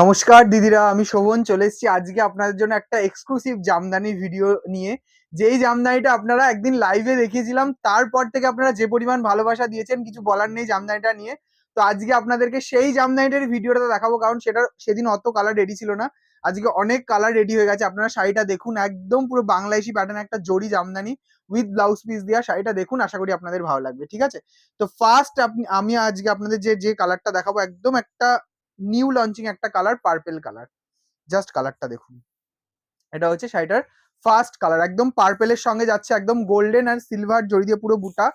নমস্কার দিদিরা, আমি শোভন, চলে এসেছি আজকে আপনাদের জন্য একটা এক্সক্লুসিভ জামদানি ভিডিও নিয়ে। যেই জামদানিটা আপনারা একদিন লাইভে দেখিয়েছিলাম, তারপর থেকে আপনারা যে পরিমাণ ভালোবাসা দিয়েছেন, কিছু বলার নেই জামদানিটা নিয়ে। তো আজকে আপনাদেরকে সেই জামদানিটার ভিডিওটা দেখাবো, কারণ সেটা সেদিন অত কালার রেডি ছিল না। আজকে অনেক কালার রেডি হয়ে গেছে, আপনারা শাড়িটা দেখুন, একদম পুরো বাংলাদেশি প্যাটার্ন একটা জরি জামদানি উইথ ব্লাউজ পিস দেওয়া শাড়িটা দেখুন, আশা করি আপনাদের ভালো লাগবে, ঠিক আছে? তো ফার্স্ট আপনি, আমি আজকে আপনাদের যে যে কালারটা দেখাবো, একদম একটা নিউ লঞ্চিং একটা কালার পার্পেল কালার জাস্ট কালারটা দেখুন। এটা হচ্ছে শাড়িটার ফার্স্ট কালার একদম পার্পেলের সঙ্গে যাচ্ছে, একদম গোল্ডেন আর সিলভার জড়ি দিয়ে পুরো বুটা।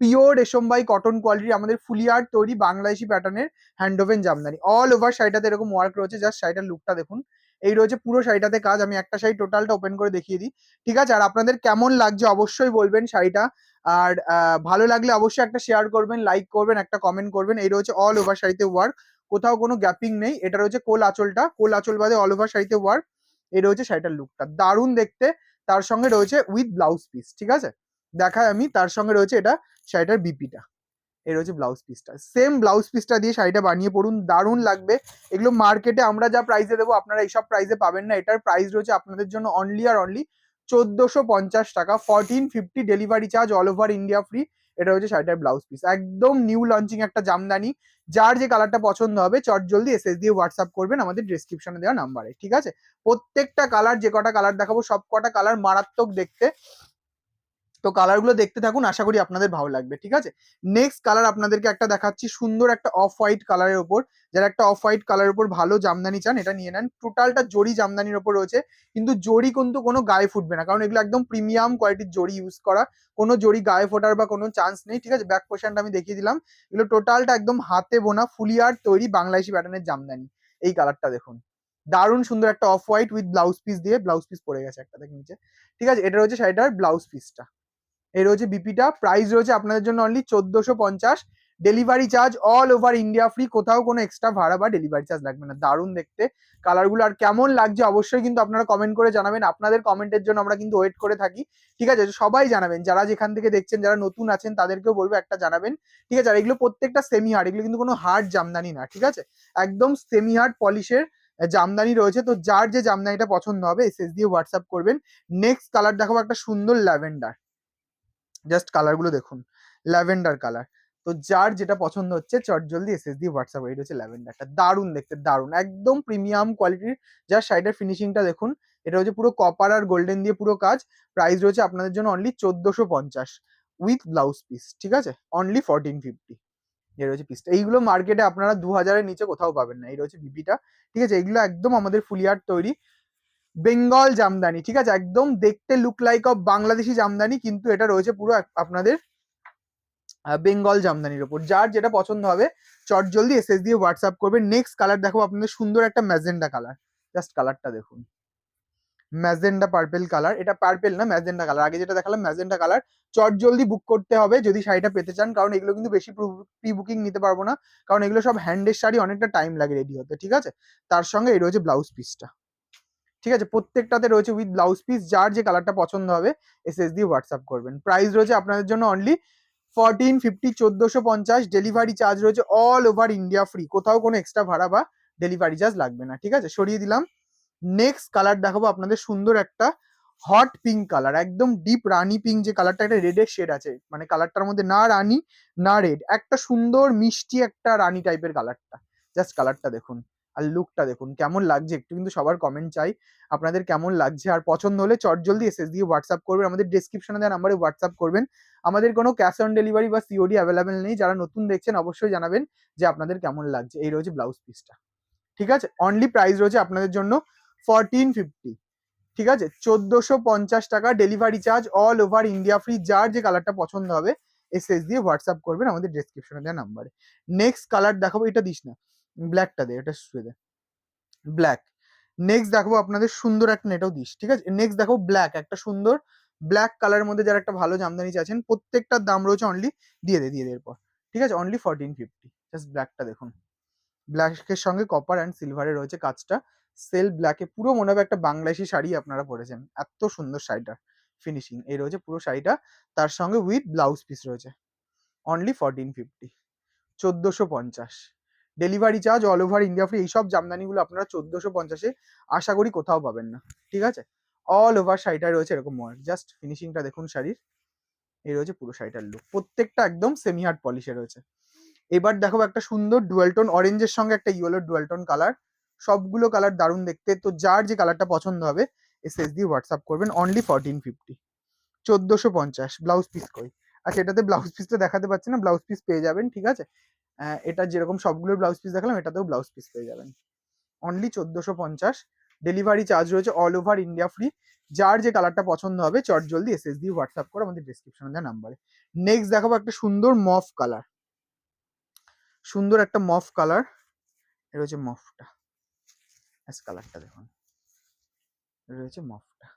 পিওর রেশমবাই কটন কোয়ালিটি আমাদের ফুলিয়ার তৈরি বাংলাদেশি প্যাটার্নের হ্যান্ডওভেন জামদানি। অল ওভার শাড়িটাতে এরকম ওয়ার্ক রয়েছে জাস্ট শাড়িটার লুকটা দেখুন। এই রয়েছে পুরো শাড়িটাতে কাজ। আমি একটা শাড়ি টোটালটা ওপেন করে দেখিয়ে দিই। ঠিক আছে? আর আপনাদের কেমন লাগছে অবশ্যই বলবেন শাড়িটা। আর ভালো লাগলে অবশ্যই একটা শেয়ার করবেন লাইক করবেন, একটা কমেন্ট করবেন। এই রয়েছে অল ওভার শাড়িতে ওয়ার্ক কোথাও কোনো গ্যাপিং নেই। এটা রয়েছে কোল আঁচলটা। কোল আঁচল বাদে অল ওভার শাড়িতে ওয়ার্ক এই রয়েছে শাড়িটার লুকটা দারুণ দেখতে। তার সঙ্গে রয়েছে উইথ ব্লাউজ পিস ঠিক আছে? দেখায় আমি। তার সঙ্গে রয়েছে এটা শাড়িটার বিপিটা এই রয়েছে ব্লাউজ পিসটা সেম ব্লাউজ পিসটা দিয়ে শাড়িটা বানিয়ে পড়ুন। দারুণ লাগবে। এগুলো মার্কেটে আমরা যা প্রাইসে দেবো, আপনারা এইসব প্রাইসে পাবেন না। এটার প্রাইস রয়েছে আপনাদের জন্য অনলি আর অনলি চোদ্দোশো পঞ্চাশ টাকা। Fourteen fifty delivery charge all over India free এটা হচ্ছে শাড়িটার ব্লাউজ পিস একদম নিউ লঞ্চিং একটা জামদানি। যার যে কালারটা পছন্দ হবে, চট জলদি এসএস দিয়ে হোয়াটসঅ্যাপ করবেন, আমাদের ডিসক্রিপশনে দেওয়া নাম্বারে ঠিক আছে? প্রত্যেকটা কালার যে কটা কালার দেখাবো সব কটা কালার মারাত্মক দেখতে। তো কালারগুলো দেখতে থাকুন, আশা করি আপনাদের ভালো লাগবে, ঠিক আছে? নেক্সট কালার আপনাদেরকে একটা দেখাচ্ছি, সুন্দর একটা অফ হোয়াইট কালারের ওপর যারা একটা অফ হোয়াইট কালারের উপর ভালো জামদানি চান, এটা নিয়ে নেন। টোটালটা জরি জামদানির ওপর রয়েছে, কিন্তু জরি কিন্তু কোনো গায়ে ফুটবে না, কারণ এগুলো একদম প্রিমিয়াম কোয়ালিটির জরি ইউজ করা। কোনো জরি গায়ে ফোটার বা কোনো চান্স নেই, ঠিক আছে? ব্যাক পোর্শনটা আমি দেখিয়ে দিলাম। এগুলো টোটালটা একদম হাতে বোনা ফুলিয়ার তৈরি বাংলাদেশি প্যাটার্নের জামদানি। এই কালারটা দেখুন। দারুণ সুন্দর একটা off white with blouse piece দিয়ে ব্লাউজ পিস পড়ে গেছে একটা দেখে নিচে। ঠিক আছে? এটা রয়েছে শাড়িটার ব্লাউজ পিসটা এই রয়েছে বিপিটা প্রাইস রয়েছে আপনাদের জন্য অনলি চোদ্দশো পঞ্চাশ। Delivery charge all over India free কোথাও কোনো এক্সট্রা ভাড়া বা ডেলিভারি চার্জ লাগবে না। দারুণ দেখতে। কালারগুলো আর কেমন লাগছে অবশ্যই কিন্তু আপনারা কমেন্ট করে জানাবেন। আপনাদের কমেন্টের জন্য আমরা কিন্তু ওয়েট করে থাকি। ঠিক আছে? সবাই জানাবেন। যারা যেখান থেকে দেখছেন, যারা নতুন আছেন, তাদেরকেও বলব একটা জানাবেন। ঠিক আছে? আর এগুলো প্রত্যেকটা সেমি হার্ড এগুলো কিন্তু কোনো হার্ড জামদানি না। ঠিক আছে? একদম সেমি হার্ড পলিশের জামদানি রয়েছে। তো যার যে জামদানিটা পছন্দ হবে এসএস দিয়ে হোয়াটসঅ্যাপ করবেন। নেক্সট কালার দেখাবো একটা সুন্দর ল্যাভেন্ডার। জাস্ট কালারগুলো দেখুন। ল্যাভেন্ডার কালার তো যার যেটা পছন্দ হচ্ছে চট জলদি এসএস দিয়ে হোয়াটসঅ্যাপ এটা হচ্ছে ল্যাভেন্ডারটা দারুণ দেখতে, দারুণ। একদম প্রিমিয়াম কোয়ালিটির যার সাইডের ফিনিশিংটা দেখুন, এটা হচ্ছে পুরো কপার আর গোল্ডেন দিয়ে পুরো কাজ। প্রাইস রয়েছে আপনাদের জন্য অনলি চোদ্দোশো পঞ্চাশ উইথ ব্লাউজ পিস ঠিক আছে? অনলি ফোরটিন ফিফটি এই রয়েছে পিসটা এইগুলো মার্কেটে আপনারা দু হাজারের নিচে কোথাও পাবেন না। এই রয়েছে বিপিটা ঠিক আছে? এগুলো একদম আমাদের ফুলিয়ার তৈরি। বেঙ্গল জামদানি, ঠিক আছে? একদম দেখতে look like of Bangladeshi Jamdani, কিন্তু এটা রয়েছে পুরো আপনাদের বেঙ্গল জামদানির ওপর যার যেটা পছন্দ হবে, চট জলদি এসএস দিয়ে হোয়াটসঅ্যাপ করবে। নেক্সট কালার দেখো, আপনাদের সুন্দর একটা ম্যাজেন্ডা কালার জাস্ট কালারটা দেখুন। ম্যাজেন্ডা পার্পেল কালার এটা পার্পেল না, ম্যাজেন্ডা কালার আগে যেটা দেখালাম, ম্যাজেন্ডা কালার চট জলদি বুক করতে হবে, যদি শাড়িটা পেতে চান, কারণ এগুলো কিন্তু বেশি প্রি বুকিং নিতে পারব না। কারণ এগুলো সব হ্যান্ডের শাড়ি, অনেকটা টাইম লাগে রেডি হতে, ঠিক আছে? তার সঙ্গে এই রয়েছে ব্লাউজ পিসটা ঠিক আছে? প্রত্যেকটাতে রয়েছে উইথ ব্লাউজ পিস যার যে কালারটা পছন্দ হবে এসএস দিয়ে হোয়াটসঅ্যাপ করবেন। প্রাইস রয়েছে আপনাদের জন্য অনলি ফরটিন ফিফটি চোদ্দোশো পঞ্চাশ। ডেলিভারি চার্জ রয়েছে অল ওভার ইন্ডিয়া ফ্রি কোথাও কোনো এক্সট্রা ভাড়া বা ডেলিভারি চার্জ লাগবে না, ঠিক আছে? সরিয়ে দিলাম। নেক্সট কালার দেখাবো আপনাদের সুন্দর একটা হট পিঙ্ক কালার একদম ডিপ রানি পিঙ্ক যে কালারটা একটা রেডের শেড আছে। মানে কালারটার মধ্যে না রানি, না রেড একটা সুন্দর মিষ্টি একটা রানি টাইপের কালারটা জাস্ট কালারটা দেখুন। আর লুকটা দেখুন, কেমন লাগছে? একটু কিন্তু সবার কমেন্ট চাই। আপনাদের কেমন লাগছে? আর পছন্দ হলে চট জলদি এসএস দিয়ে হোয়াটসঅ্যাপ করবেন। আমাদের ডেসক্রিপশনে দেওয়া নাম্বারে হোয়াটসঅ্যাপ করবেন। আমাদের কোনো ক্যাশ অন ডেলিভারি বা সিওডি অ্যাভেলেবেল নেই। যারা নতুন দেখছেন, অবশ্যই জানাবেন যে আপনাদের কেমন লাগছে। এই রয়েছে ব্লাউজ পিসটা ঠিক আছে? অনলি প্রাইস রয়েছে আপনাদের জন্য ফরটিন ফিফটি ঠিক আছে? চোদ্দোশো পঞ্চাশ টাকা delivery charge all over India free যার যে কালারটা পছন্দ হবে এসএস দিয়ে হোয়াটসঅ্যাপ করবেন আমাদের ডেসক্রিপশনে দেওয়া নাম্বারে নেক্সট কালার দেখাবো। এটা দিস না। ব্ল্যাকটা দে, এটা শুয়ে দে। ব্ল্যাক নেক্সট দেখাবো আপনাদের সুন্দর একটা নেটাও দিস, ঠিক আছে? নেক্সট দেখো ব্ল্যাক একটা সুন্দর ব্ল্যাক কালারের মধ্যে যারা একটা ভালো জামদানি চাচ্ছেন প্রত্যেকটার দাম রয়েছে অনলি দিয়ে দে দিয়ে দে এরপর, ঠিক আছে? অনলি ফোরটিন ফিফটি জাস্ট ব্ল্যাকটা দেখুন। ব্ল্যাকের সঙ্গে কপার অ্যান্ড সিলভারে রয়েছে কাজটা। সেল ব্ল্যাকে পুরো মনে হবে একটা বাংলাদেশি শাড়ি আপনারা পরেছেন। এত সুন্দর শাড়িটা ফিনিশিং এই রয়েছে পুরো শাড়িটা। তার সঙ্গে উইথ ব্লাউজ পিস রয়েছে। অনলি ফোরটিন ফিফটি চোদ্দোশো পঞ্চাশ। Delivery charge all over India free এইসব জামদানিগুলো আপনারা চোদ্দোশো পঞ্চাশে আশা করি কোথাও পাবেন না। ঠিক আছে? অল ওভার শাড়িটা রয়েছে এরকম জাস্ট ফিনিশিংটা দেখুন শাড়ির। এই রয়েছে পুরো শাড়িটার লুক প্রত্যেকটা একদম সেমি হার্ড পলিশে রয়েছে। এবার দেখো একটা সুন্দর ডুয়েলটোন অরেঞ্জের সঙ্গে একটা ইয়েলো ডুয়েলটোন কালার সবগুলো কালার দারুণ দেখতে। তো যার যে কালারটা পছন্দ হবে এসএস দিয়ে হোয়াটসঅ্যাপ করবেন অনলি ফোরটিন ফিফটি চোদ্দোশো পঞ্চাশ ব্লাউজ পিস কই। আচ্ছা এটাতে ব্লাউজ পিসটা দেখাতে পাচ্ছি না ব্লাউজ পিস পেয়ে যাবেন, ঠিক আছে? এটা যেরকম সবগুলো ব্লাউজ পিস দেখালাম, এটাতেও ব্লাউজ পিস পেয়ে যাবেন। অনলি চোদ্দোশো পঞ্চাশ। ডেলিভারি চার্জ রয়েছে অল ওভার ইন্ডিয়া ফ্রি যার যে কালারটা পছন্দ হবে, চট জলদি এস এস দিয়ে হোয়াটসঅ্যাপ করে, আমাদের ডিসক্রিপশনে দেওয়া নাম্বারে নেক্সট দেখাবো একটা সুন্দর মফ কালার সুন্দর একটা মফ কালার হচ্ছে মফটা কালারটা দেখুন। রয়েছে মফটা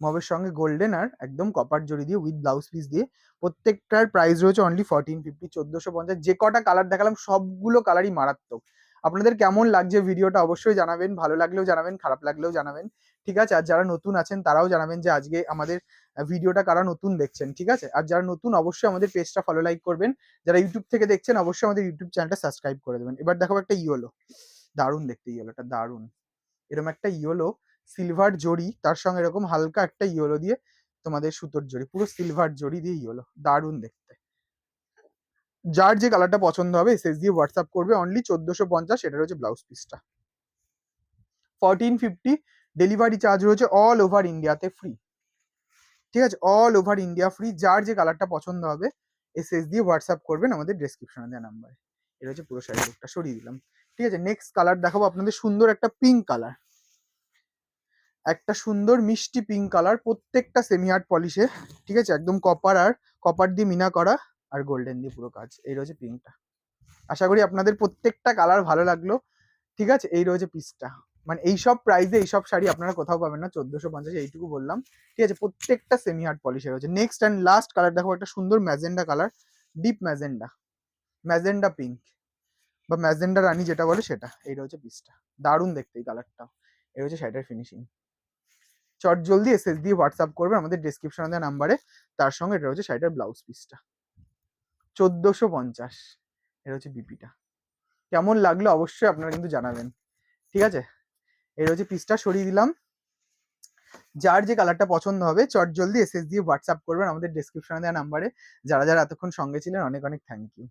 মফের সঙ্গে গোল্ডেন আর একদম কপার জড়ি দিয়ে উইথ ব্লাউজ পিস দিয়ে প্রত্যেকটার প্রাইস রয়েছে অনলি ফোরটিন ফিফটি চোদ্দোশো পঞ্চাশ, যে কটা কালার দেখালাম সবগুলো কালারই মারাত্মক। আপনাদের কেমন লাগছে ভিডিওটা অবশ্যই জানাবেন, ভালো লাগলেও জানাবেন, খারাপ লাগলেও জানাবেন, ঠিক আছে? আর যারা নতুন আছেন তারাও জানাবেন যে আজকে আমাদের ভিডিওটা কারা নতুন দেখছেন, ঠিক আছে? আর যারা নতুন অবশ্যই আমাদের পেজটা ফলো লাইক করবেন, যারা ইউটিউব থেকে দেখছেন অবশ্যই আমাদের ইউটিউব চ্যানেলটা সাবস্ক্রাইব করে দেবেন। এবার দেখো একটা ইয়েলো দারুণ দেখতে ইয়েলোটা দারুণ। এরকম একটা ইয়েলো সিলভার জড়ি, তার সঙ্গে এরকম হালকা একটা ইয়েলো দিয়ে তোমাদের সুতোর জড়ি, পুরো সিলভার জড়ি দিয়ে ইয়েলো, দারুণ দেখতে। যার যে কালারটা পছন্দ হবে এসএস দিয়ে হোয়াটসঅ্যাপ করবে অনলি চোদ্দোশো পঞ্চাশ, এটা রয়েছে ব্লাউজ পিসটা ফোরটিন ফিফটি ডেলিভারি চার্জ রয়েছে অল ওভার ইন্ডিয়াতে ফ্রি ঠিক আছে? অল ওভার ইন্ডিয়া ফ্রি যার যে কালারটা পছন্দ হবে এসএস দিয়ে হোয়াটসঅ্যাপ করবেন আমাদের ডেসক্রিপশনে দেওয়া নাম্বারে এটা হচ্ছে পুরো শাড়ি লুকটা সরিয়ে দিলাম। ঠিক আছে? নেক্সট কালার দেখাবো, আপনাদের সুন্দর একটা পিঙ্ক কালার একটা সুন্দর মিষ্টি পিঙ্ক কালার প্রত্যেকটা সেমি আর্ট পলিশে ঠিক আছে? একদম কপার আর কপার দিয়ে মিনা করা আর গোল্ডেন দিয়ে পুরো কাজ। এই রয়েছে পিঙ্কটা আশা করি আপনাদের প্রত্যেকটা কালার ভালো লাগল। ঠিক আছে? এই রয়েছে পিসটা মানে এইসব প্রাইসে এইসব শাড়ি আপনারা কোথাও পাবেন না, চোদ্দোশো পঞ্চাশ এইটুকু বললাম। ঠিক আছে? প্রত্যেকটা সেমি হার্ড পলিশে রয়েছে। নেক্সট অ্যান্ড লাস্ট কালার দেখো একটা সুন্দর magenta colour deep magenta. Magenta pink বা ম্যাজেন্ডা রানি যেটা বলে সেটা। এই রয়েছে পিসটা দারুণ দেখতে এই কালারটা এই হচ্ছে শাড়িটার ফিনিশিং চট জলদি এসএস দিয়ে হোয়াটসঅ্যাপ করবে আমাদের ডিসক্রিপশনে দেওয়া নাম্বারে তার সঙ্গে এটা হচ্ছে শাড়িটার ব্লাউজ পিসটা চোদ্দোশো পঞ্চাশ। এটা হচ্ছে বিপিটা কেমন লাগল অবশ্যই আপনারা কিন্তু জানাবেন। ঠিক আছে? এই হচ্ছে পিসটা সরিয়ে দিলাম। যার যে কালারটা পছন্দ হবে, চট জলদি এসএস দিয়ে হোয়াটসঅ্যাপ করবেন আমাদের ডিসক্রিপশনে দেওয়া নাম্বারে যারা যারা এতক্ষণ সঙ্গে ছিলেন, অনেক অনেক থ্যাংক ইউ